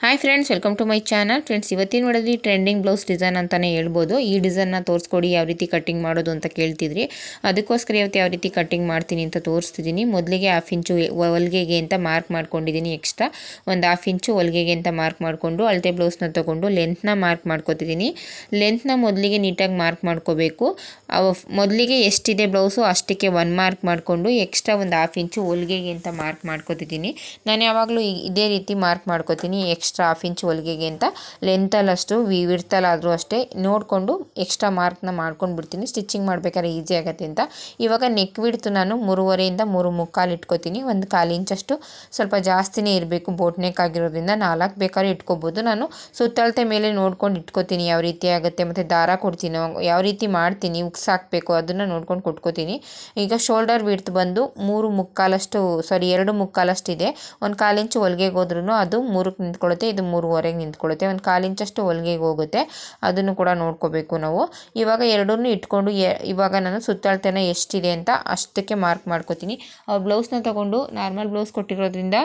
Hi friends welcome to my channel friends ಇವತ್ತಿನ ನೋಡೋದು trending blouse design ಅಂತಲೇ ಹೇಳ್ಬೋದು. ಈ ಡಿಸೈನ್ನ ತೋರಿಸ್ಕೊಡಿ, ಯಾವ ರೀತಿ ಕಟ್ಟಿಂಗ್ ಮಾಡೋದು ಅಂತ ಕೇಳ್ತಿದ್ರಿ. ಅದಕ್ಕೋಸ್ಕರ ಇವತ್ತು ಯಾವ ರೀತಿ ಕಟ್ಟಿಂಗ್ ಮಾಡ್ತೀನಿ ಅಂತ ತೋರಿಸ್ತಿದ್ದೀನಿ. ಮೊದಲಿಗೆ ಹಾಫ್ ಇಂಚು ಹೊಲಿಗೆಗೆ ಅಂತ ಮಾರ್ಕ್ ಮಾಡ್ಕೊಂಡಿದ್ದೀನಿ ಎಕ್ಸ್ಟ್ರಾ ಒಂದು ಹಾಫ್ ಇಂಚು ಹೊಲಿಗೆಗೆ ಅಂತ ಮಾರ್ಕ್ ಮಾಡಿಕೊಂಡು, ಅಳತೆ ಬ್ಲೌಸ್ನ ತೊಗೊಂಡು ಲೆಂತ್ನ ಮಾರ್ಕ್ ಮಾಡ್ಕೊತಿದ್ದೀನಿ. ಲೆಂತ್ನ ಮೊದಲಿಗೆ ನೀಟಾಗಿ ಮಾರ್ಕ್ ಮಾಡ್ಕೋಬೇಕು. ಮೊದಲಿಗೆ ಎಷ್ಟಿದೆ ಬ್ಲೌಸು ಅಷ್ಟಕ್ಕೆ ಒನ್ ಮಾರ್ಕ್ ಮಾಡಿಕೊಂಡು ಎಕ್ಸ್ಟ್ರಾ ಒಂದು ಹಾಫ್ ಇಂಚು ಹೊಲಿಗೆಗೆ ಅಂತ ಮಾರ್ಕ್ ಮಾಡ್ಕೋತಿದ್ದೀನಿ. ನಾನು ಯಾವಾಗಲೂ ಇದೇ ರೀತಿ ಮಾರ್ಕ್ ಮಾಡ್ಕೋತೀನಿ. ಎಕ್ಸ್ಟ್ರಾ ಹಾಫ್ ಇಂಚ್ ಹೊಲಿಗೆಗೆ ಅಂತ ಲೆಂತಲ್ಲಷ್ಟು ವಿ ವಿಡ್ತಲ್ಲಾದರೂ ಅಷ್ಟೇ ನೋಡಿಕೊಂಡು ಎಕ್ಸ್ಟ್ರಾ ಮಾರ್ಕ್ನ ಮಾಡ್ಕೊಂಡು ಬಿಡ್ತೀನಿ. ಸ್ಟಿಚಿಂಗ್ ಮಾಡಬೇಕಾದ್ರೆ ಈಸಿ ಆಗುತ್ತೆ ಅಂತ. ಇವಾಗ ನೆಕ್ ವಿಡ್ತು ನಾನು ಮೂರುವರೆಯಿಂದ ಮೂರು ಮುಕ್ಕಾಲು ಇಟ್ಕೋತೀನಿ. ಒಂದು ಕಾಲು ಇಂಚಷ್ಟು ಸ್ವಲ್ಪ ಜಾಸ್ತಿನೇ ಇರಬೇಕು. ಬೋಟ್ ನೆಕ್ ಆಗಿರೋದ್ರಿಂದ ನಾಲ್ಕು ಬೇಕಾದ್ರೆ ಇಟ್ಕೋಬೋದು. ನಾನು ಸುತ್ತಳತೆ ಮೇಲೆ ನೋಡ್ಕೊಂಡು ಇಟ್ಕೋತೀನಿ ಯಾವ ರೀತಿ ಆಗುತ್ತೆ ಮತ್ತು ದಾರ ಕೊಡ್ತೀನಿ, ಯಾವ ರೀತಿ ಮಾಡ್ತೀನಿ, ಉಕ್ಸ್ ಹಾಕಬೇಕು ಅದನ್ನು ನೋಡ್ಕೊಂಡು ಕೊಟ್ಕೋತೀನಿ. ಈಗ ಶೋಲ್ಡರ್ ವಿಡ್ತ್ ಬಂದು ಮೂರು ಮುಕ್ಕಾಲಷ್ಟು ಸಾರಿ ಎರಡು ಮುಕ್ಕಾಲಷ್ಟಿದೆ. ಒಂದು ಕಾಲು ಇಂಚು ಹೊಲಿಗೆಗೆ ಹೋದ್ರೂ ಅದು ಮೂರಕ್ಕೆ ನಿಂತ್ಕೊಳ್ಳುತ್ತೆ ಇದು ಮೂರುವರೆಗೆ ನಿಂತ್ಕೊಳ್ಳುತ್ತೆ, ಒಂದು ಕಾಲು ಇಂಚಷ್ಟು ಹೊಲಿಗೆಗೆ ಹೋಗುತ್ತೆ. ಅದನ್ನು ಕೂಡ ನೋಡ್ಕೋಬೇಕು ನಾವು. ಇವಾಗ ಎರಡನ್ನೂ ಇಟ್ಕೊಂಡು ಇವಾಗ ನಾನು ಸುತ್ತಳತೆನ ಎಷ್ಟಿದೆ ಅಂತ ಅಷ್ಟಕ್ಕೆ ಮಾರ್ಕ್ ಮಾಡ್ಕೋತೀನಿ. ಆ ಬ್ಲೌಸ್ನ ತಗೊಂಡು ನಾರ್ಮಲ್ ಬ್ಲೌಸ್ ಕೊಟ್ಟಿರೋದ್ರಿಂದ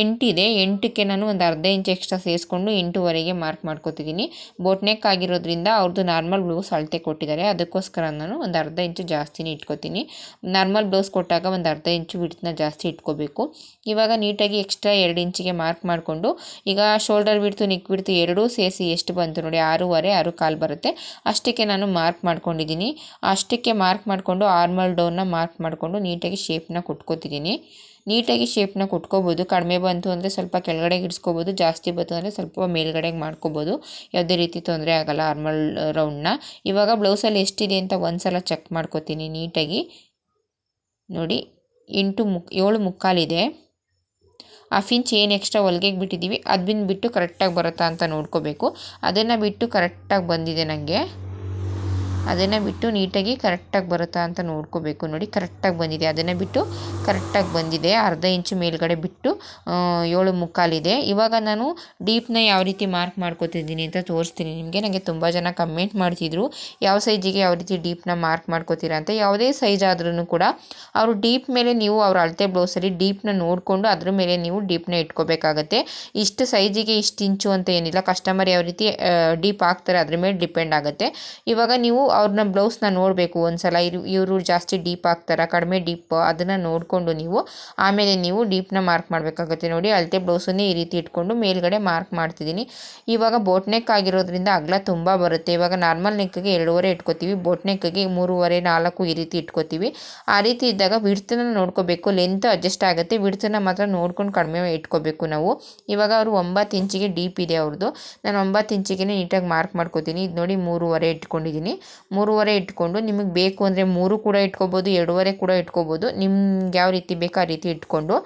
ಎಂಟಿದೆ. ಎಂಟಕ್ಕೆ ನಾನು ಒಂದು ಅರ್ಧ ಇಂಚ್ ಎಕ್ಸ್ಟ್ರಾ ಸೇರಿಸ್ಕೊಂಡು ಎಂಟುವರೆಗೆ ಮಾರ್ಕ್ ಮಾಡ್ಕೋತಿದ್ದೀನಿ. ಬೋಟ್ನೆಕ್ ಆಗಿರೋದ್ರಿಂದ ಅವ್ರದ್ದು ನಾರ್ಮಲ್ ಬ್ಲೌಸ್ ಅಳತೆ ಕೊಟ್ಟಿದ್ದಾರೆ. ಅದಕ್ಕೋಸ್ಕರ ನಾನು ಒಂದು ಅರ್ಧ ಇಂಚು ಜಾಸ್ತಿನೇ ಇಟ್ಕೋತೀನಿ. ನಾರ್ಮಲ್ ಬ್ಲೌಸ್ ಕೊಟ್ಟಾಗ ಒಂದು ಅರ್ಧ ಇಂಚು ವಿಡ್ತ್ನ ಜಾಸ್ತಿ ಇಟ್ಕೋಬೇಕು. ಇವಾಗ ನೀಟಾಗಿ ಎಕ್ಸ್ಟ್ರಾ ಎರಡು ಇಂಚಿಗೆ ಮಾರ್ಕ್ ಮಾಡಿಕೊಂಡು ಈಗ ಶೋಲ್ಡರ್ ಬಿಡ್ತು ನಿಕ್ ಬಿಡ್ತು ಎರಡೂ ಸೇರಿಸಿ ಎಷ್ಟು ಬಂತು ನೋಡಿ, ಆರೂವರೆ, ಆರು ಕಾಲು ಬರುತ್ತೆ. ಅಷ್ಟಕ್ಕೆ ನಾನು ಮಾರ್ಕ್ ಮಾಡ್ಕೊಂಡಿದ್ದೀನಿ. ಅಷ್ಟಕ್ಕೆ ಮಾರ್ಕ್ ಮಾಡಿಕೊಂಡು ಆರ್ಮಲ್ ಡೌನ್ನ ಮಾರ್ಕ್ ಮಾಡಿಕೊಂಡು ನೀಟಾಗಿ ಶೇಪ್ನ ಕೊಟ್ಕೋತಿದ್ದೀನಿ. ನೀಟಾಗಿ ಶೇಪ್ನ ಕೊಟ್ಕೋಬೋದು. ಕಡಿಮೆ ಬಂತು ಅಂದರೆ ಸ್ವಲ್ಪ ಕೆಳಗಡೆಗೆ ಇಡ್ಸ್ಕೋಬೋದು ಜಾಸ್ತಿ ಬಂತು ಅಂದರೆ ಸ್ವಲ್ಪ ಮೇಲ್ಗಡೆಗೆ ಮಾಡ್ಕೋಬೋದು. ಯಾವುದೇ ರೀತಿ ತೊಂದರೆ ಆಗೋಲ್ಲ ಆರ್ಮಲ್ ರೌಂಡ್ನ. ಇವಾಗ ಬ್ಲೌಸಲ್ಲಿ ಎಷ್ಟಿದೆ ಅಂತ ಒಂದು ಸಲ ಚೆಕ್ ಮಾಡ್ಕೋತೀನಿ ನೀಟಾಗಿ. ನೋಡಿ, ಎಂಟು ಮುಕ್ ಏಳು ಮುಕ್ಕಾಲಿದೆ. ಹಾಫ್ ಇಂಚ್ ಏನು ಎಕ್ಸ್ಟ್ರಾ ಹೊಲ್ಗೆಗೆ ಬಿಟ್ಟಿದ್ದೀವಿ ಅದು ಬಿಟ್ಟು ಕರೆಕ್ಟಾಗಿ ಬರುತ್ತಾ ಅಂತ ನೋಡ್ಕೋಬೇಕು. ಅದನ್ನು ಬಿಟ್ಟು ಕರೆಕ್ಟಾಗಿ ಬಂದಿದೆ ನನಗೆ ಅದನ್ನು ಬಿಟ್ಟು ನೀಟಾಗಿ ಕರೆಕ್ಟಾಗಿ ಬರುತ್ತಾ ಅಂತ ನೋಡ್ಕೋಬೇಕು ನೋಡಿ. ಕರೆಕ್ಟಾಗಿ ಬಂದಿದೆ. ಅದನ್ನು ಬಿಟ್ಟು ಕರೆಕ್ಟಾಗಿ ಬಂದಿದೆ. ಅರ್ಧ ಇಂಚು ಮೇಲ್ಗಡೆ ಬಿಟ್ಟು ಏಳು ಮುಕ್ಕಾಲಿದೆ. ಇವಾಗ ನಾನು ಡೀಪ್ನ ಯಾವ ರೀತಿ ಮಾರ್ಕ್ ಮಾಡ್ಕೋತಿದ್ದೀನಿ ಅಂತ ತೋರಿಸ್ತೀನಿ ನಿಮಗೆ. ನನಗೆ ತುಂಬ ಜನ ಕಮೆಂಟ್ ಮಾಡ್ತಿದ್ರು, ಯಾವ ಸೈಜಿಗೆ ಯಾವ ರೀತಿ ಡೀಪ್ನ ಮಾರ್ಕ್ ಮಾಡ್ಕೋತೀರಾ ಅಂತ. ಯಾವುದೇ ಸೈಜ್ ಆದ್ರೂ ಕೂಡ ಅವರು ಡೀಪ್ ಮೇಲೆ ನೀವು ಅವ್ರ ಅಳತೆ ಬ್ಲೌಸಲ್ಲಿ ಡೀಪ್ನ ನೋಡಿಕೊಂಡು ಅದ್ರ ಮೇಲೆ ನೀವು ಡೀಪ್ನ ಇಟ್ಕೋಬೇಕಾಗತ್ತೆ. ಇಷ್ಟು ಸೈಜಿಗೆ ಇಷ್ಟು ಇಂಚು ಅಂತ ಏನಿಲ್ಲ. ಕಸ್ಟಮರ್ ಯಾವ ರೀತಿ ಡೀಪ್ ಹಾಕ್ತಾರೆ ಅದ್ರ ಮೇಲೆ ಡಿಪೆಂಡ್ ಆಗುತ್ತೆ. ಇವಾಗ ನೀವು ಅವ್ರನ್ನ ಬ್ಲೌಸ್ನ ನೋಡಬೇಕು ಒಂದು ಸಲ ಇವರು ಜಾಸ್ತಿ ಡೀಪ್ ಹಾಕ್ತಾರ ಕಡಿಮೆ ಡೀಪ್ ಅದನ್ನು ನೋಡಿಕೊಂಡು ನೀವು, ಆಮೇಲೆ ನೀವು ಡೀಪ್ನ ಮಾರ್ಕ್ ಮಾಡಬೇಕಾಗುತ್ತೆ ನೋಡಿ. ಅಳತೆ ಬ್ಲೌಸನ್ನೇ ಈ ರೀತಿ ಇಟ್ಕೊಂಡು ಮೇಲ್ಗಡೆ ಮಾರ್ಕ್ ಮಾಡ್ತಿದ್ದೀನಿ. ಇವಾಗ ಬೋಟ್ ನೆಕ್ ಆಗಿರೋದ್ರಿಂದ ಅಗಲ ತುಂಬ ಬರುತ್ತೆ. ಇವಾಗ ನಾರ್ಮಲ್ ನೆಕ್ಗೆ ಎರಡೂವರೆ ಇಟ್ಕೋತೀವಿ. ಬೋಟ್ ನೆಕ್ಗೆ ಮೂರುವರೆ, ನಾಲ್ಕು ಈ ರೀತಿ ಇಟ್ಕೋತೀವಿ. ಆ ರೀತಿ ಇದ್ದಾಗ ಬಿಡ್ತನ ನೋಡ್ಕೋಬೇಕು. ಲೆಂತ್ ಅಡ್ಜಸ್ಟ್ ಆಗುತ್ತೆ. ಬಿಡ್ತನ ಮಾತ್ರ ನೋಡ್ಕೊಂಡು ಕಡಿಮೆ ಇಟ್ಕೋಬೇಕು ನಾವು. ಇವಾಗ ಅವರು ಒಂಬತ್ತು ಇಂಚಿಗೆ ಡೀಪ್ ಇದೆ ಅವ್ರದ್ದು ನಾನು ಒಂಬತ್ತು ಇಂಚಿಗೆ ನೀಟಾಗಿ ಮಾರ್ಕ್ ಮಾಡ್ಕೋತೀನಿ. ಇದು ನೋಡಿ ಮೂರುವರೆ ಇಟ್ಕೊಂಡಿದ್ದೀನಿ. ಮೂರುವರೆ ಇಟ್ಕೊಂಡು ನಿಮಗೆ ಬೇಕು ಅಂದರೆ ಮೂರು ಕೂಡ ಇಟ್ಕೊಬೋದು, ಎರಡೂವರೆ ಕೂಡ ಇಟ್ಕೊಬೋದು. ನಿಮ್ಗೆ ಯಾವ ರೀತಿ ಬೇಕೋ ಆ ರೀತಿ ಇಟ್ಕೊಂಡು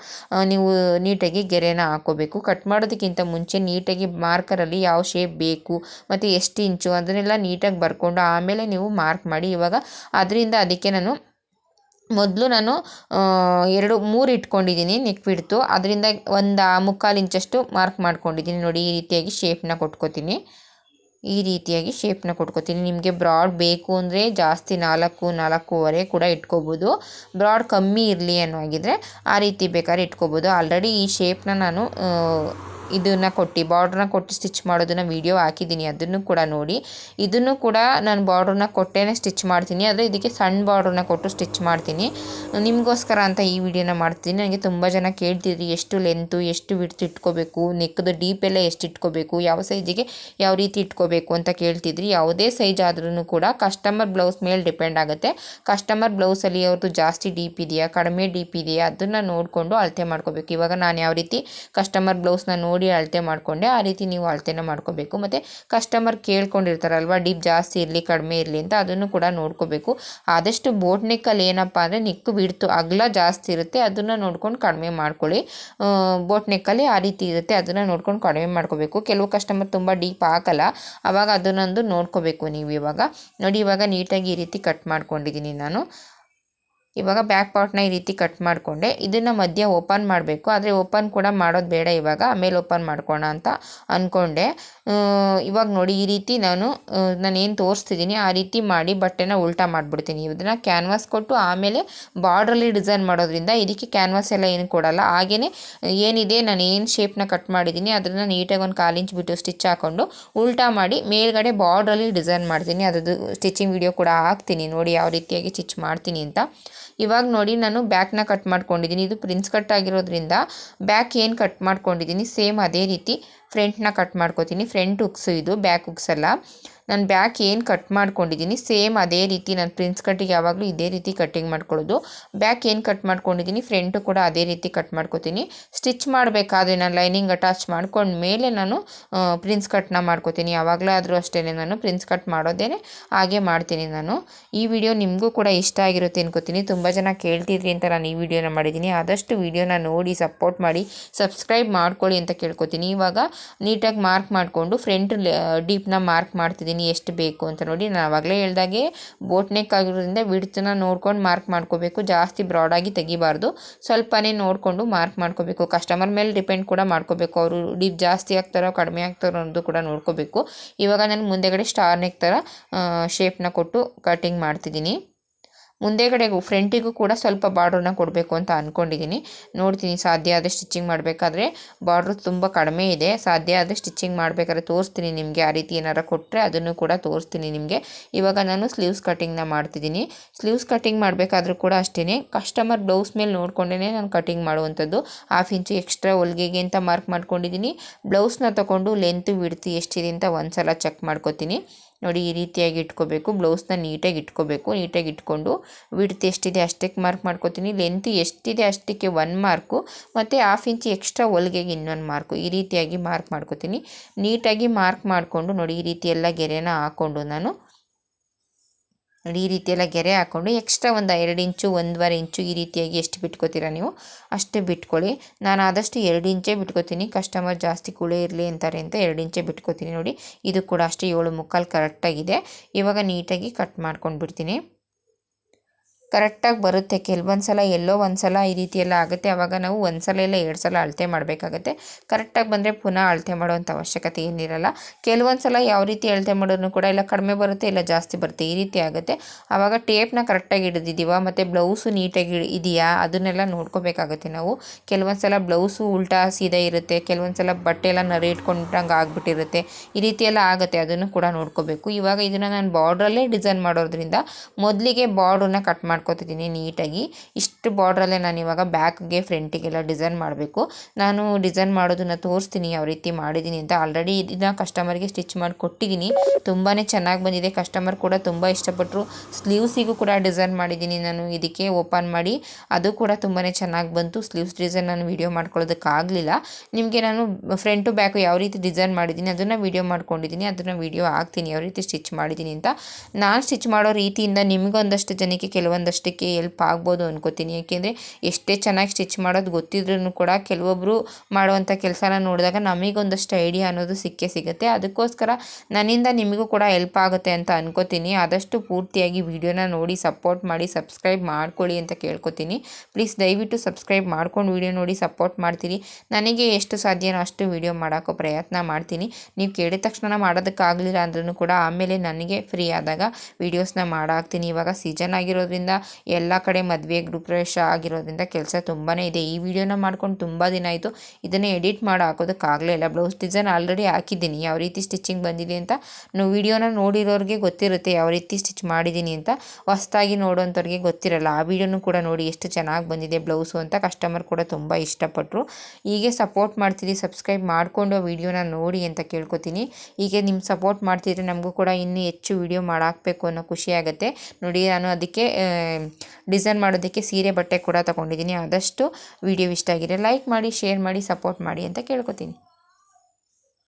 ನೀವು ನೀಟಾಗಿ ಗೆರೆನ ಹಾಕೋಬೇಕು. ಕಟ್ ಮಾಡೋದಕ್ಕಿಂತ ಮುಂಚೆ ನೀಟಾಗಿ ಮಾರ್ಕರಲ್ಲಿ ಯಾವ ಶೇಪ್ ಬೇಕು, ಮತ್ತು ಎಷ್ಟು ಇಂಚು ಅದನ್ನೆಲ್ಲ ನೀಟಾಗಿ ಬರ್ಕೊಂಡು ಆಮೇಲೆ ನೀವು ಮಾರ್ಕ್ ಮಾಡಿ. ಇವಾಗ ಅದರಿಂದ ಅದಕ್ಕೆ ನಾನು ಮೊದಲು ನಾನು ಎರಡು, ಮೂರು ಇಟ್ಕೊಂಡಿದ್ದೀನಿ ನೆಕ್ ಬಿಡ್ತು ಅದರಿಂದ ಒಂದು ಮುಕ್ಕಾಲು ಇಂಚಷ್ಟು ಮಾರ್ಕ್ ಮಾಡ್ಕೊಂಡಿದ್ದೀನಿ. ನೋಡಿ, ಈ ರೀತಿಯಾಗಿ ಶೇಪ್ನ ಕೊಟ್ಕೋತೀನಿ. ಈ ರೀತಿಯಾಗಿ ಶೇಪ್ನ ಕೊಟ್ಕೋತೀನಿ. ನಿಮಗೆ ಬ್ರಾಡ್ ಬೇಕು ಅಂದರೆ ಜಾಸ್ತಿ ನಾಲ್ಕು, ನಾಲ್ಕೂವರೆ ಕೂಡ ಇಟ್ಕೋಬೋದು. ಬ್ರಾಡ್ ಕಮ್ಮಿ ಇರಲಿ ಅನ್ನೋ ಹಾಗಿದ್ರೆ ಆ ರೀತಿ ಬೇಕಾದ್ರೆ ಇಟ್ಕೋಬೋದು. ಆಲ್ರೆಡಿ ಈ ಶೇಪ್ನ ನಾನು ಇದನ್ನು ಕೊಟ್ಟು ಬಾರ್ಡ್ರನ್ನ ಕೊಟ್ಟು ಸ್ಟಿಚ್ ಮಾಡೋದನ್ನು ವೀಡಿಯೋ ಹಾಕಿದ್ದೀನಿ. ಅದನ್ನು ಕೂಡ ನೋಡಿ. ಇದನ್ನು ಕೂಡ ನಾನು ಬಾರ್ಡ್ರನ್ನ ಕೊಟ್ಟೇ ಸ್ಟಿಚ್ ಮಾಡ್ತೀನಿ. ಆದರೆ ಇದಕ್ಕೆ ಸಣ್ಣ ಬಾರ್ಡ್ರನ್ನ ಕೊಟ್ಟು ಸ್ಟಿಚ್ ಮಾಡ್ತೀನಿ. ನಿಮಗೋಸ್ಕರ ಅಂತ ಈ ವಿಡಿಯೋನ ಮಾಡ್ತೀನಿ ನನಗೆ ತುಂಬ ಜನ ಕೇಳ್ತಿದ್ರಿ, ಎಷ್ಟು ಲೆಂತು ಎಷ್ಟು ವಿಡ್ತ್ ಇಟ್ಕೋಬೇಕು? ನೆಕ್ಕದು ಡೀಪ್ ಎಲ್ಲ ಎಷ್ಟು ಇಟ್ಕೋಬೇಕು? ಯಾವ ಸೈಜಿಗೆ ಯಾವ ರೀತಿ ಇಟ್ಕೋಬೇಕು? ಅಂತ ಕೇಳ್ತಿದ್ರಿ. ಯಾವುದೇ ಸೈಜ್ ಆದ್ರೂ ಕೂಡ ಕಸ್ಟಮರ್ ಬ್ಲೌಸ್ ಮೇಲೆ ಡಿಪೆಂಡ್ ಆಗುತ್ತೆ. ಕಸ್ಟಮರ್ ಬ್ಲೌಸಲ್ಲಿ ಅವ್ರದ್ದು ಜಾಸ್ತಿ ಡೀಪ್ ಇದೆಯಾ? ಕಡಿಮೆ ಡೀಪ್ ಇದೆಯಾ? ಅದನ್ನು ನೋಡಿಕೊಂಡು ಅಳತೆ ಮಾಡ್ಕೋಬೇಕು. ಇವಾಗ ನಾನು ಯಾವ ರೀತಿ ಕಸ್ಟಮರ್ ಬ್ಲೌಸ್ನ ನೋಡಿ ನೋಡಿ ಅಳತೆ ಮಾಡಿಕೊಂಡೆ, ಆ ರೀತಿ ನೀವು ಅಳತೆನ ಮಾಡ್ಕೋಬೇಕು. ಮತ್ತು ಕಸ್ಟಮರ್ ಕೇಳ್ಕೊಂಡಿರ್ತಾರಲ್ವ, ಡಿಪ್ ಜಾಸ್ತಿ ಇರಲಿ, ಕಡಿಮೆ ಇರಲಿ ಅಂತ ಅದನ್ನು ಕೂಡ ನೋಡ್ಕೋಬೇಕು. ಆದಷ್ಟು ಬೋಟ್ ನೆಕ್ಕಲ್ಲಿ ಏನಪ್ಪ ಅಂದರೆ ನಿಕ್ಕು ಬಿಡ್ತು, ಅಗಲ ಜಾಸ್ತಿ ಇರುತ್ತೆ, ಅದನ್ನು ನೋಡ್ಕೊಂಡು ಕಡಿಮೆ ಮಾಡ್ಕೊಳ್ಳಿ. ಬೋಟ್ ನೆಕ್ಕಲ್ಲಿ ಆ ರೀತಿ ಇರುತ್ತೆ, ಅದನ್ನು ನೋಡ್ಕೊಂಡು ಕಡಿಮೆ ಮಾಡ್ಕೋಬೇಕು. ಕೆಲವು ಕಸ್ಟಮರ್ ತುಂಬ ಡೀಪ್ ಹಾಕಲ್ಲ ಆವಾಗ ಅದನ್ನೊಂದು ನೋಡ್ಕೋಬೇಕು ನೀವು ಇವಾಗ. ನೋಡಿ ಇವಾಗ ನೀಟಾಗಿ ಈ ರೀತಿ ಕಟ್ ಮಾಡ್ಕೊಂಡಿದ್ದೀನಿ ನಾನು. ಇವಾಗ ಬ್ಯಾಕ್ ಪಾರ್ಟ್ನ ಈ ರೀತಿ ಕಟ್ ಮಾಡಿಕೊಂಡೆ. ಇದನ್ನು ಮಧ್ಯ ಓಪನ್ ಮಾಡಬೇಕು. ಆದರೆ ಓಪನ್ ಕೂಡ ಮಾಡೋದು ಬೇಡ ಇವಾಗ. ಆಮೇಲೆ ಓಪನ್ ಮಾಡ್ಕೋಣ ಅಂತ ಅಂದ್ಕೊಂಡೆ ಇವಾಗ ನೋಡಿ ಈ ರೀತಿ ನಾನು ನಾನು ಏನು ತೋರಿಸ್ತಿದ್ದೀನಿ ಆ ರೀತಿ ಮಾಡಿ ಬಟ್ಟೆನ ಉಲ್ಟಾ ಮಾಡಿಬಿಡ್ತೀನಿ. ಇದನ್ನು ಕ್ಯಾನ್ವಾಸ್ ಕೊಟ್ಟು ಆಮೇಲೆ ಬಾರ್ಡ್ರಲ್ಲಿ ಡಿಸೈನ್ ಮಾಡೋದ್ರಿಂದ ಇದಕ್ಕೆ ಕ್ಯಾನ್ವಾಸ್ ಎಲ್ಲ ಏನು ಕೊಡಲ್ಲ. ಹಾಗೆಯೇ ಏನಿದೆ ನಾನು ಏನು ಶೇಪ್ನ ಕಟ್ ಮಾಡಿದ್ದೀನಿ ಅದನ್ನು ನೀಟಾಗಿ ಒಂದು ಕಾಲು ಇಂಚ್ ಬಿಟ್ಟು ಸ್ಟಿಚ್ ಹಾಕ್ಕೊಂಡು ಉಲ್ಟಾ ಮಾಡಿ ಮೇಲ್ಗಡೆ ಬಾರ್ಡ್ರಲ್ಲಿ ಡಿಸೈನ್ ಮಾಡ್ತೀನಿ. ಅದ್ರದ್ದು ಸ್ಟಿಚಿಂಗ್ ವಿಡಿಯೋ ಕೂಡ ಹಾಕ್ತೀನಿ. ನೋಡಿ ಯಾವ ರೀತಿಯಾಗಿ ಸ್ಟಿಚ್ ಮಾಡ್ತೀನಿ ಅಂತ. ಇವಾಗ ನೋಡಿ ನಾನು ಬ್ಯಾಕ್ನ ಕಟ್ ಮಾಡ್ಕೊಂಡಿದ್ದೀನಿ. ಇದು ಪ್ರಿನ್ಸ್ ಕಟ್ ಆಗಿರೋದ್ರಿಂದ ಬ್ಯಾಕ್ ಏನು ಕಟ್ ಮಾಡ್ಕೊಂಡಿದ್ದೀನಿ, ಸೇಮ್ ಅದೇ ರೀತಿ ಫ್ರಂಟ್ನ ಕಟ್ ಮಾಡ್ಕೋತೀನಿ. ಫ್ರಂಟ್ ಉಕ್ಸು ಇದು, ಬ್ಯಾಕ್ ಹುಕ್ಸ್ ಅಲ್ಲ ನಾನು ಬ್ಯಾಕ್ ಏನು ಕಟ್ ಮಾಡ್ಕೊಂಡಿದ್ದೀನಿ, ಸೇಮ್ ಅದೇ ರೀತಿ ನಾನು ಪ್ರಿನ್ಸ್ ಕಟ್ಟಿಗೆ ಯಾವಾಗಲೂ ಇದೇ ರೀತಿ ಕಟ್ಟಿಂಗ್ ಮಾಡ್ಕೊಳ್ಳೋದು. ಬ್ಯಾಕ್ ಏನು ಕಟ್ ಮಾಡ್ಕೊಂಡಿದ್ದೀನಿ, ಫ್ರಂಟು ಕೂಡ ಅದೇ ರೀತಿ ಕಟ್ ಮಾಡ್ಕೋತೀನಿ. ಸ್ಟಿಚ್ ಮಾಡಬೇಕಾದ್ರೆ ನಾನು ಲೈನಿಂಗ್ ಅಟ್ಯಾಚ್ ಮಾಡ್ಕೊಂಡ ಮೇಲೆ ನಾನು ಪ್ರಿನ್ಸ್ ಕಟ್ನ ಮಾಡ್ಕೋತೀನಿ. ಯಾವಾಗಲಾದರೂ ಅಷ್ಟೇ ನಾನು ಪ್ರಿನ್ಸ್ ಕಟ್ ಮಾಡೋದೇ ಹಾಗೆ ಮಾಡ್ತೀನಿ ನಾನು. ಈ ವಿಡಿಯೋ ನಿಮಗೂ ಕೂಡ ಇಷ್ಟ ಆಗಿರುತ್ತೆ ಅನ್ಕೋತೀನಿ. ತುಂಬ ಜನ ಕೇಳ್ತಿದ್ರಿ ಅಂತ ನಾನು ಈ ವಿಡಿಯೋನ ಮಾಡಿದ್ದೀನಿ. ಆದಷ್ಟು ವಿಡಿಯೋನ ನೋಡಿ, ಸಪೋರ್ಟ್ ಮಾಡಿ, ಸಬ್ಸ್ಕ್ರೈಬ್ ಮಾಡ್ಕೊಳ್ಳಿ ಅಂತ ಕೇಳ್ಕೊತೀನಿ. ಇವಾಗ ನೀಟಾಗಿ ಮಾರ್ಕ್ ಮಾಡಿಕೊಂಡು, ಫ್ರಂಟ್ ಡೀಪ್ನ ಮಾರ್ಕ್ ಮಾಡ್ತಿದ್ದೀನಿ. ಎಷ್ಟು ಬೇಕು ಅಂತ ನೋಡಿ ನಾನು ಆವಾಗಲೇ ಹೇಳ್ದಾಗೆ ಬೋಟ್ ನೆಕ್ ಆಗಿರೋದ್ರಿಂದ ವಿಡ್ತನ್ನ ನೋಡ್ಕೊಂಡು ಮಾರ್ಕ್ ಮಾಡ್ಕೋಬೇಕು. ಜಾಸ್ತಿ ಬ್ರಾಡಾಗಿ ತೆಗಿಬಾರ್ದು. ಸ್ವಲ್ಪನೇ ನೋಡಿಕೊಂಡು ಮಾರ್ಕ್ ಮಾಡ್ಕೋಬೇಕು. ಕಸ್ಟಮರ್ ಮೇಲೆ ಡಿಪೆಂಡ್ ಕೂಡ ಮಾಡ್ಕೋಬೇಕು. ಅವರು ಡೀಪ್ ಜಾಸ್ತಿ ಆಗ್ತಾರೋ, ಕಡಿಮೆ ಆಗ್ತಾರೋ ಅನ್ನೋದು ಕೂಡ ನೋಡ್ಕೋಬೇಕು. ಇವಾಗ ನಾನು ಮುಂದೆಗಡೆ ಸ್ಟಾರ್ ನೆಕ್ ಥರ ಶೇಪ್ನ ಕೊಟ್ಟು ಕಟಿಂಗ್ ಮಾಡ್ತಿದ್ದೀನಿ. ಮುಂದೆಗಡೆಗೂ ಫ್ರಂಟಿಗೂ ಕೂಡ ಸ್ವಲ್ಪ ಬಾರ್ಡ್ರನ್ನ ಕೊಡಬೇಕು ಅಂತ ಅಂದ್ಕೊಂಡಿದ್ದೀನಿ ನೋಡ್ತೀನಿ, ಸಾಧ್ಯ ಆದ ಸ್ಟಿಚಿಂಗ್ ಮಾಡಬೇಕಾದ್ರೆ. ಬಾರ್ಡ್ರ್ ತುಂಬ ಕಡಿಮೆ ಇದೆ. ಸಾಧ್ಯ ಆದ ಸ್ಟಿಚಿಂಗ್ ಮಾಡಬೇಕಾದ್ರೆ ತೋರಿಸ್ತೀನಿ ನಿಮಗೆ. ಆ ರೀತಿ ಏನಾರು ಕೊಟ್ಟರೆ ಅದನ್ನು ಕೂಡ ತೋರಿಸ್ತೀನಿ ನಿಮಗೆ. ಇವಾಗ ನಾನು ಸ್ಲೀವ್ಸ್ ಕಟಿಂಗ್ನ ಮಾಡ್ತಿದ್ದೀನಿ ಸ್ಲೀವ್ಸ್ ಕಟಿಂಗ್ ಮಾಡಬೇಕಾದ್ರೂ ಕೂಡ ಅಷ್ಟೇ ಕಸ್ಟಮರ್ ಬ್ಲೌಸ್ ಮೇಲೆ ನೋಡ್ಕೊಂಡೇ ನಾನು ಕಟಿಂಗ್ ಮಾಡುವಂಥದ್ದು. ಹಾಫ್ ಇಂಚು ಎಕ್ಸ್ಟ್ರಾ ಹೊಲಿಗೆಗೆ ಅಂತ ಮಾರ್ಕ್ ಮಾಡ್ಕೊಂಡಿದ್ದೀನಿ ಬ್ಲೌಸ್ನ ತಗೊಂಡು ಲೆಂತ್ ಬಿಡ್ತಿ ಎಷ್ಟಿದೆ ಅಂತ ಒಂದು ಸಲ ಚೆಕ್ ಮಾಡ್ಕೊತೀನಿ. ನೋಡಿ, ಈ ರೀತಿಯಾಗಿ ಇಟ್ಕೋಬೇಕು. ಬ್ಲೌಸ್ನ ನೀಟಾಗಿ ಇಟ್ಕೋಬೇಕು. ನೀಟಾಗಿ ಇಟ್ಕೊಂಡು ವಿಡ್ತ್ ಎಷ್ಟಿದೆ ಅಷ್ಟಕ್ಕೆ ಮಾರ್ಕ್ ಮಾಡ್ಕೋತೀನಿ. ಲೆಂತ್ ಎಷ್ಟಿದೆ ಅಷ್ಟಕ್ಕೆ ಒನ್ ಮಾರ್ಕು ಮತ್ತು ಹಾಫ್ ಇಂಚ್ ಎಕ್ಸ್ಟ್ರಾ ಹೊಲಿಗೆಗೆ ಇನ್ನೊಂದು ಮಾರ್ಕು ಈ ರೀತಿಯಾಗಿ ಮಾರ್ಕ್ ಮಾಡ್ಕೋತೀನಿ. ನೀಟಾಗಿ ಮಾರ್ಕ್ ಮಾಡಿಕೊಂಡು ನೋಡಿ, ಈ ರೀತಿ ಎಲ್ಲ ಗೆರೆನ ಹಾಕ್ಕೊಂಡು ನಾನು ಈ ರೀತಿಯೆಲ್ಲ ಗೆರೆ ಹಾಕ್ಕೊಂಡು ಎಕ್ಸ್ಟ್ರಾ ಒಂದು ಎರಡು ಇಂಚು, ಒಂದೂವರೆ ಇಂಚು ಈ ರೀತಿಯಾಗಿ ಎಷ್ಟು ಬಿಟ್ಕೋತೀರ ನೀವು? ಅಷ್ಟು ಬಿಟ್ಕೊಳ್ಳಿ. ನಾನು ಆದಷ್ಟು ಎರಡು ಇಂಚೇ ಬಿಟ್ಕೋತೀನಿ. ಕಸ್ಟಮರ್ ಜಾಸ್ತಿ ಕುಳೆ ಇರಲಿ ಅಂತಾರೆ ಅಂತ ಎರಡು ಇಂಚೇ ಬಿಟ್ಕೋತೀನಿ ನೋಡಿ. ಇದು ಕೂಡ ಅಷ್ಟೇ ಏಳು ಮುಕ್ಕಾಲು ಕರೆಕ್ಟಾಗಿದೆ ಇವಾಗ ನೀಟಾಗಿ ಕಟ್ ಮಾಡ್ಕೊಂಡು ಬಿಡ್ತೀನಿ ಕರೆಕ್ಟಾಗಿ ಬರುತ್ತೆ. ಕೆಲವೊಂದು ಸಲ ಎಲ್ಲೋ ಒಂದು ಸಲ ಈ ರೀತಿ ಎಲ್ಲ ಆಗುತ್ತೆ. ಆವಾಗ ನಾವು ಒಂದು ಸಲ ಇಲ್ಲ ಎರಡು ಸಲ ಅಳತೆ ಮಾಡಬೇಕಾಗತ್ತೆ. ಕರೆಕ್ಟಾಗಿ ಬಂದರೆ ಪುನಃ ಅಳತೆ ಮಾಡುವಂಥ ಅವಶ್ಯಕತೆ ಏನಿರಲ್ಲ. ಕೆಲವೊಂದು ಸಲ ಯಾವ ರೀತಿ ಅಳತೆ ಮಾಡೋದನ್ನು ಕೂಡ ಇಲ್ಲ, ಕಡಿಮೆ ಬರುತ್ತೆ ಇಲ್ಲ ಜಾಸ್ತಿ ಬರುತ್ತೆ, ಈ ರೀತಿ ಆಗುತ್ತೆ. ಆವಾಗ ಟೇಪ್ನ ಕರೆಕ್ಟಾಗಿ ಹಿಡಿದಿದ್ದೀವ ಮತ್ತು ಬ್ಲೌಸು ನೀಟಾಗಿ ಇದೆಯಾ, ಅದನ್ನೆಲ್ಲ ನೋಡ್ಕೋಬೇಕಾಗುತ್ತೆ ನಾವು. ಕೆಲವೊಂದು ಸಲ ಬ್ಲೌಸು ಉಲ್ಟಾ ಸೀದಾ ಇರುತ್ತೆ ಕೆಲವೊಂದು ಸಲ ಬಟ್ಟೆ ಎಲ್ಲ ನರಿ ಇಟ್ಕೊಂಡಂಗೆ ಆಗಿಬಿಟ್ಟಿರುತ್ತೆ, ಈ ರೀತಿ ಎಲ್ಲ ಆಗುತ್ತೆ, ಅದನ್ನು ಕೂಡ ನೋಡ್ಕೋಬೇಕು. ಇವಾಗ ಇದನ್ನು ನಾನು ಬಾರ್ಡ್ರಲ್ಲೇ ಡಿಸೈನ್ ಮಾಡೋದ್ರಿಂದ ಮೊದಲಿಗೆ ಬಾರ್ಡ್ರನ್ನ ಕಟ್ ಮಾಡಿ ಮಾಡ್ಕೋತಿದ್ದೀನಿ ನೀಟಾಗಿ. ಇಷ್ಟು ಬಾರ್ಡ್ರಲ್ಲೇ ನಾನು ಇವಾಗ ಬ್ಯಾಕ್ಗೆ ಫ್ರಂಟಿಗೆಲ್ಲ ಡಿಸೈನ್ ಮಾಡಬೇಕು. ನಾನು ಡಿಸೈನ್ ಮಾಡೋದನ್ನು ತೋರಿಸ್ತೀನಿ, ಯಾವ ರೀತಿ ಮಾಡಿದ್ದೀನಿ ಅಂತ. ಆಲ್ರೆಡಿ ಇದನ್ನ ಕಸ್ಟಮರ್ಗೆ ಸ್ಟಿಚ್ ಮಾಡಿ ಕೊಟ್ಟಿದ್ದೀನಿ ತುಂಬಾ ಚೆನ್ನಾಗಿ ಬಂದಿದೆ. ಕಸ್ಟಮರ್ ಕೂಡ ತುಂಬ ಇಷ್ಟಪಟ್ಟರು ಸ್ಲೀವ್ಸಿಗೂ ಕೂಡ ಡಿಸೈನ್ ಮಾಡಿದ್ದೀನಿ ನಾನು. ಇದಕ್ಕೆ ಓಪನ್ ಮಾಡಿ. ಅದು ಕೂಡ ತುಂಬಾ ಚೆನ್ನಾಗಿ ಬಂತು. ಸ್ಲೀವ್ಸ್ ಡಿಸೈನ್ ನಾನು ವೀಡಿಯೋ ಮಾಡ್ಕೊಳ್ಳೋದಕ್ಕಾಗಲಿಲ್ಲ. ನಿಮಗೆ ನಾನು ಫ್ರಂಟು ಬ್ಯಾಕು ಯಾವ ರೀತಿ ಡಿಸೈನ್ ಮಾಡಿದ್ದೀನಿ ಅದನ್ನು ವೀಡಿಯೋ ಮಾಡ್ಕೊಂಡಿದ್ದೀನಿ ಅದನ್ನು ವೀಡಿಯೋ ಹಾಕ್ತೀನಿ. ಯಾವ ರೀತಿ ಸ್ಟಿಚ್ ಮಾಡಿದ್ದೀನಿ ಅಂತ. ನಾನು ಸ್ಟಿಚ್ ಮಾಡೋ ರೀತಿಯಿಂದ ನಿಮಗೊಂದಷ್ಟು ಜನಕ್ಕೆ, ಕೆಲವೊಂದು ಒಂದಷ್ಟಕ್ಕೆ ಎಲ್ಪ್ ಆಗ್ಬೋದು ಅನ್ಕೋತೀನಿ. ಯಾಕೆಂದರೆ ಎಷ್ಟೇ ಚೆನ್ನಾಗಿ ಸ್ಟಿಚ್ ಮಾಡೋದು ಗೊತ್ತಿದ್ರೂ ಕೂಡ ಕೆಲವೊಬ್ಬರು ಮಾಡುವಂಥ ಕೆಲಸನ ನೋಡಿದಾಗ ನಮಗೊಂದಷ್ಟು ಐಡಿಯಾ ಅನ್ನೋದು ಸಿಕ್ಕೇ ಸಿಗುತ್ತೆ. ಅದಕ್ಕೋಸ್ಕರ ನನ್ನಿಂದ ನಿಮಗೂ ಕೂಡ ಹೆಲ್ಪ್ ಆಗುತ್ತೆ ಅಂತ ಅನ್ಕೋತೀನಿ. ಆದಷ್ಟು ಪೂರ್ತಿಯಾಗಿ ವಿಡಿಯೋನ ನೋಡಿ ಸಪೋರ್ಟ್ ಮಾಡಿ ಸಬ್ಸ್ಕ್ರೈಬ್ ಮಾಡ್ಕೊಳ್ಳಿ ಅಂತ ಕೇಳ್ಕೊತೀನಿ. ಪ್ಲೀಸ್ ದಯವಿಟ್ಟು ಸಬ್ಸ್ಕ್ರೈಬ್ ಮಾಡ್ಕೊಂಡು ವಿಡಿಯೋ ನೋಡಿ ಸಪೋರ್ಟ್ ಮಾಡ್ತೀರಿ. ನನಗೆ ಎಷ್ಟು ಸಾಧ್ಯನೋ ಅಷ್ಟು ವಿಡಿಯೋ ಮಾಡೋಕ್ಕೋ ಪ್ರಯತ್ನ ಮಾಡ್ತೀನಿ. ನೀವು ಕೇಳಿದ ತಕ್ಷಣ ಮಾಡೋದಕ್ಕಾಗಲಿಲ್ಲ ಅಂದ್ರೂ ಕೂಡ ಆಮೇಲೆ ನನಗೆ ಫ್ರೀ ಆದಾಗ ವೀಡಿಯೋಸ್ನ ಮಾಡಾಕ್ತೀನಿ. ಇವಾಗ ಸೀಸನ್ ಆಗಿರೋದ್ರಿಂದ ಎಲ್ಲ ಕಡೆ ಮದುವೆ ಗೃಹಪ್ರವೇಶ ಆಗಿರೋದ್ರಿಂದ ಕೆಲಸ ತುಂಬಾ ಇದೆ. ಈ ವಿಡಿಯೋನ ಮಾಡ್ಕೊಂಡು ತುಂಬ ದಿನ ಆಯಿತು. ಇದನ್ನು ಎಡಿಟ್ ಮಾಡಿ ಹಾಕೋದಕ್ಕಾಗಲೇ ಇಲ್ಲ. ಬ್ಲೌಸ್ ಡಿಸೈನ್ ಆಲ್ರೆಡಿ ಹಾಕಿದ್ದೀನಿ. ಯಾವ ರೀತಿ ಸ್ಟಿಚಿಂಗ್ ಬಂದಿದೆ ಅಂತ ನೀವು ವಿಡಿಯೋನ ನೋಡಿರೋರಿಗೆ ಗೊತ್ತಿರುತ್ತೆ. ಯಾವ ರೀತಿ ಸ್ಟಿಚ್ ಮಾಡಿದ್ದೀನಿ ಅಂತ ಹೊಸ್ದಾಗಿ ನೋಡೋಂಥವ್ರಿಗೆ ಗೊತ್ತಿರಲ್ಲ. ಆ ವಿಡಿಯೋನು ಕೂಡ ನೋಡಿ ಎಷ್ಟು ಚೆನ್ನಾಗಿ ಬಂದಿದೆ ಬ್ಲೌಸು ಅಂತ ಕಸ್ಟಮರ್ ಕೂಡ ತುಂಬ ಇಷ್ಟಪಟ್ಟರು ಹೀಗೆ ಸಪೋರ್ಟ್ ಮಾಡ್ತೀರಿ, ಸಬ್ಸ್ಕ್ರೈಬ್ ಮಾಡಿಕೊಂಡು ವಿಡಿಯೋನ ನೋಡಿ ಅಂತ ಕೇಳ್ಕೊತೀನಿ. ಹೀಗೆ ನಿಮ್ಮ ಸಪೋರ್ಟ್ ಮಾಡ್ತಿದ್ರೆ ನಮಗೂ ಕೂಡ ಇನ್ನೂ ಹೆಚ್ಚು ವಿಡಿಯೋ ಮಾಡಾಕಬೇಕು ಅನ್ನೋ ಖುಷಿ ಆಗುತ್ತೆ. ನೋಡಿ ನಾನು ಅದಕ್ಕೆ ಡಿಸೈನ್ ಮಾಡೋದಕ್ಕೆ ಸೀರೆ ಬಟ್ಟೆ ಕೂಡ ತಗೊಂಡಿದ್ದೀನಿ. ಆದಷ್ಟು ವಿಡಿಯೋ ಇಷ್ಟ ಆಗಿದೆ ಲೈಕ್ ಮಾಡಿ ಶೇರ್ ಮಾಡಿ ಸಪೋರ್ಟ್ ಮಾಡಿ ಅಂತ ಕೇಳ್ಕೊತೀನಿ.